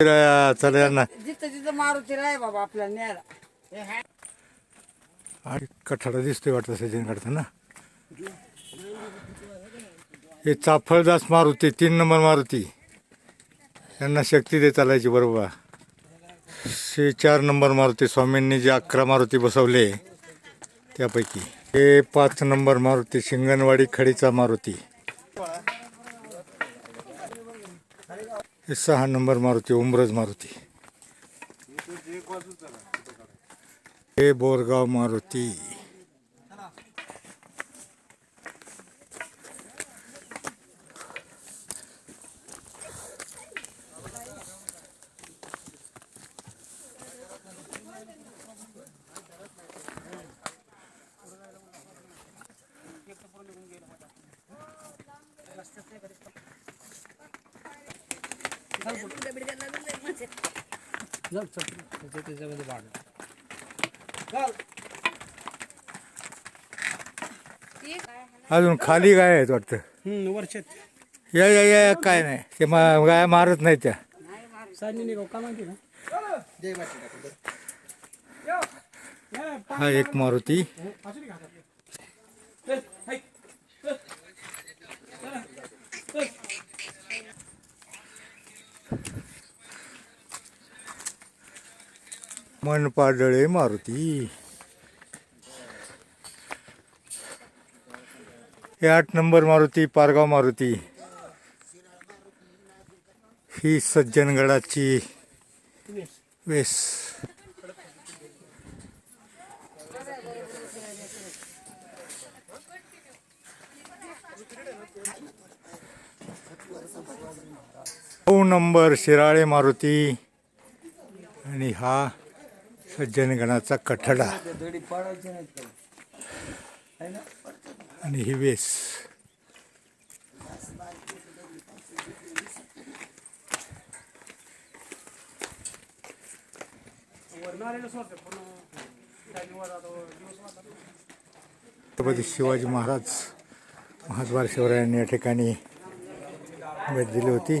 चला जिथं मारुती राय बाबा आपल्याला न्यायला. आणि कठाडा दिसतोय वाटतं सचिन काढतं ना हे चाफळदास मारुती तीन नंबर मारुती. यांना शक्ती दे चालायची बरोबर. हे चार नंबर मारुती स्वामींनी जे अकरा मारुती बसवले त्यापैकी. हे पाच नंबर मारुती शिंगणवाडी खडीचा मारुती. हे सहा नंबर मारुती उमरज मारुती. हे बोरगाव मारुती. अजून खाली गाय आहेत वाटतं. वर्षात या या या काय नाही. ते गाय मारत नाही त्या. हा एक मारुती. मनपाडळे मारुती. हे आठ नंबर मारुती पारगाव मारुती. ही सज्जनगडाची वेस. नऊ नंबर शिराळे मारुती. आणि हा सज्जनगणाचा कठडा. आणि ही वेस. छत्रपती शिवाजी महाराज महाद्वार शिवरायांनी या ठिकाणी भेट दिली होती.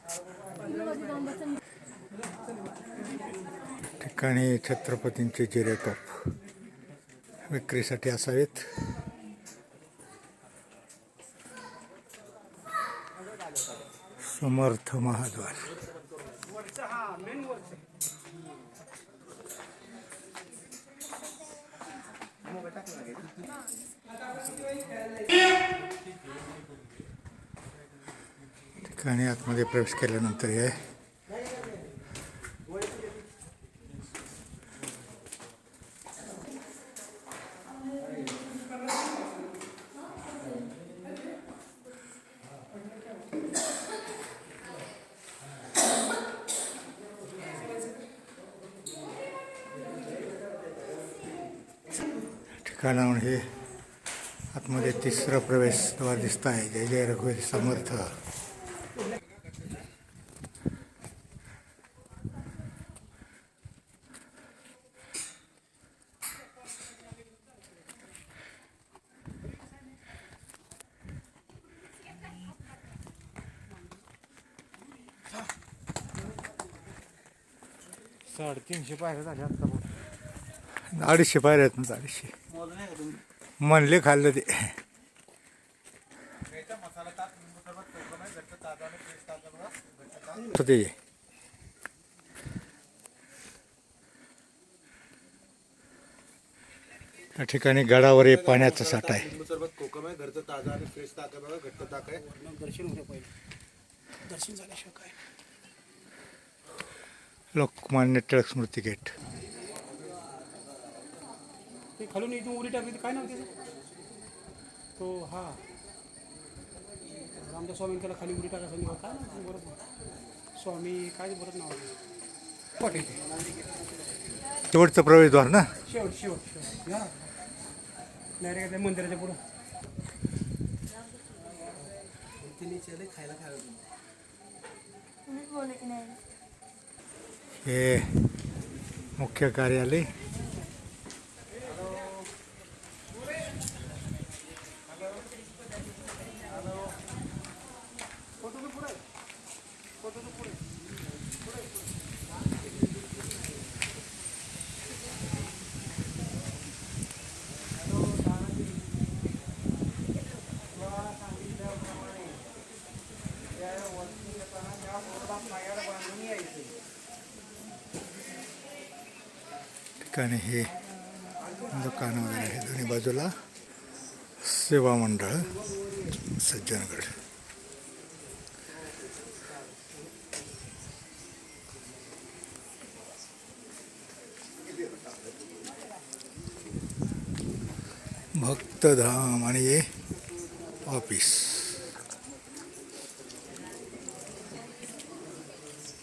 ठिकाणी छत्रपतींचे जिरे विक्रीसाठी असावेत. समर्थ महाद्वार. ठिकाणी आतमध्ये प्रवेश केल्यानंतर हे ठिकाणाहून हे आतमध्ये तिसरं प्रवेशद्वार दिसत आहे जय जय रघुवीर समर्थ. साडेतीनशे पायऱ्या झाल्या आता अडीचशे पायऱ्या आहेत ना अडीचशे. म्हणले खाल्लं ते. ते त्या ठिकाणी गडावर एक पाण्याचा साठा आहे. सरबत कोकम आहे घरचं ते खालून इथून उडी टाकली तर काय नाव त्याचं? तो हा. रामदास स्वामी त्याला खाली उडी टाकायचं नाही काय त्याचं बरोबर. स्वामी काय बरंच नाव शेवटचं प्रवेशद्वार ना? शेवट शेवट शेवट. या डायरेक्ट त्या मंदिराच्या पुढं. हे मुख्य कार्यालय ठिकाणी हे दुकान वगैरे आहे. दोन्ही बाजूला सेवा मंडळ सज्जनगड. भक्तधाम आणि हे ऑफिस.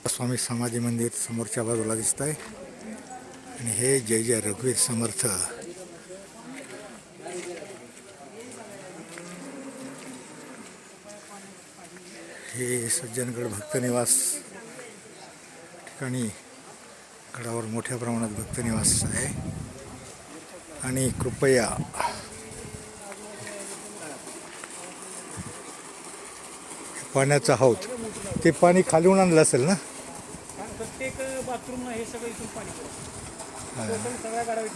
स्वामी समाधी मंदिर समोरच्या बाजूला दिसत आहे आणि हे जय जय रघुवीर समर्थ. हे सज्जनगड भक्तनिवास ठिकाणी गडावर मोठ्या प्रमाणात भक्तनिवास आहे. आणि कृपया पाण्याचा हौद ते पाणी खालीहून आणलं असेल ना? प्रत्येक बाथरूम हे सगळं इथून पाणी फक्त टोटल वाटलं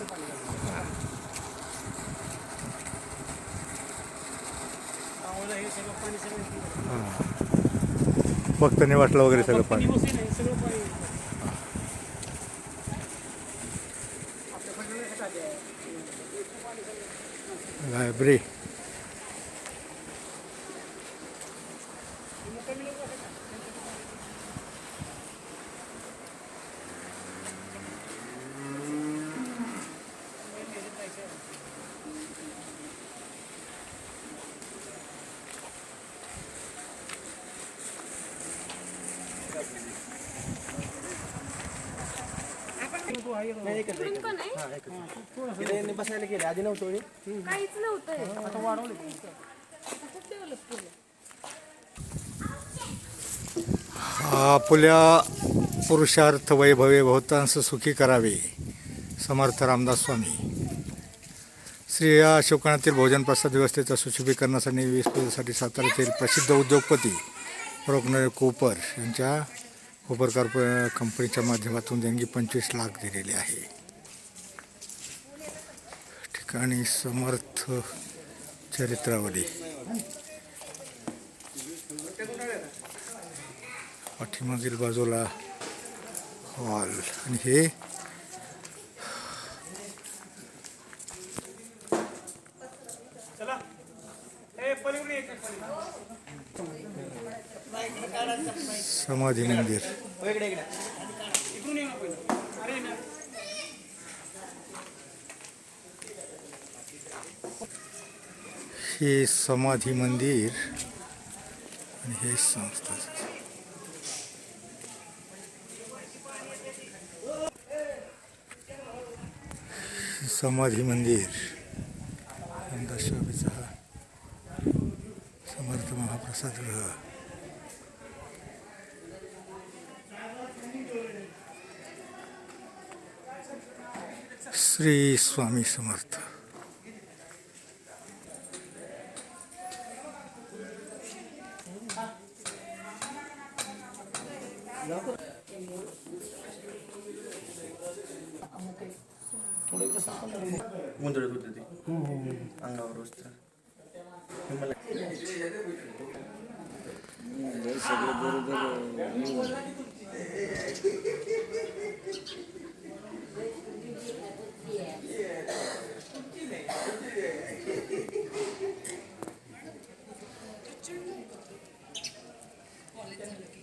फक्त निवासला वगैरे सगळं फक्त पाणी. निवासी नाही, सगळं पाणी इथून पडतं. आपल्या फळबागाला हे टाके आहे. लायब्ररी तो आहे इथं. इकडून पण आहे इथे बसायला गेले आधी नव्हतं काहीच नव्हतं आता वाढवलं पुरुषार्थ वैभवे बहुतांश सुखी करावे समर्थ रामदास स्वामी. श्री या अशोकणातील भोजन प्रसाद व्यवस्थेचा सुशोभीकरणासाठी वीस पेसाठी सातारा येथील प्रसिद्ध उद्योगपती रोगनरे कोपर यांच्या कोपर कार्प कंपनीच्या माध्यमातून त्यांनी पंचवीस लाख दिलेली आहे. ठिकाणी समर्थ चरित्रावली. पाठीमागील बाजूला हॉल. आणि हे चला. समाधी मंदिर. हे समाधी मंदिर आणि हे संस्था. समाधी मंदिर. दशावीचा समर्थ महाप्रसाद ग्रह श्री स्वामी समर्थ. गोंधळत होते ते अंगावर वस्त्र मला सगळं बरोबर Thank you.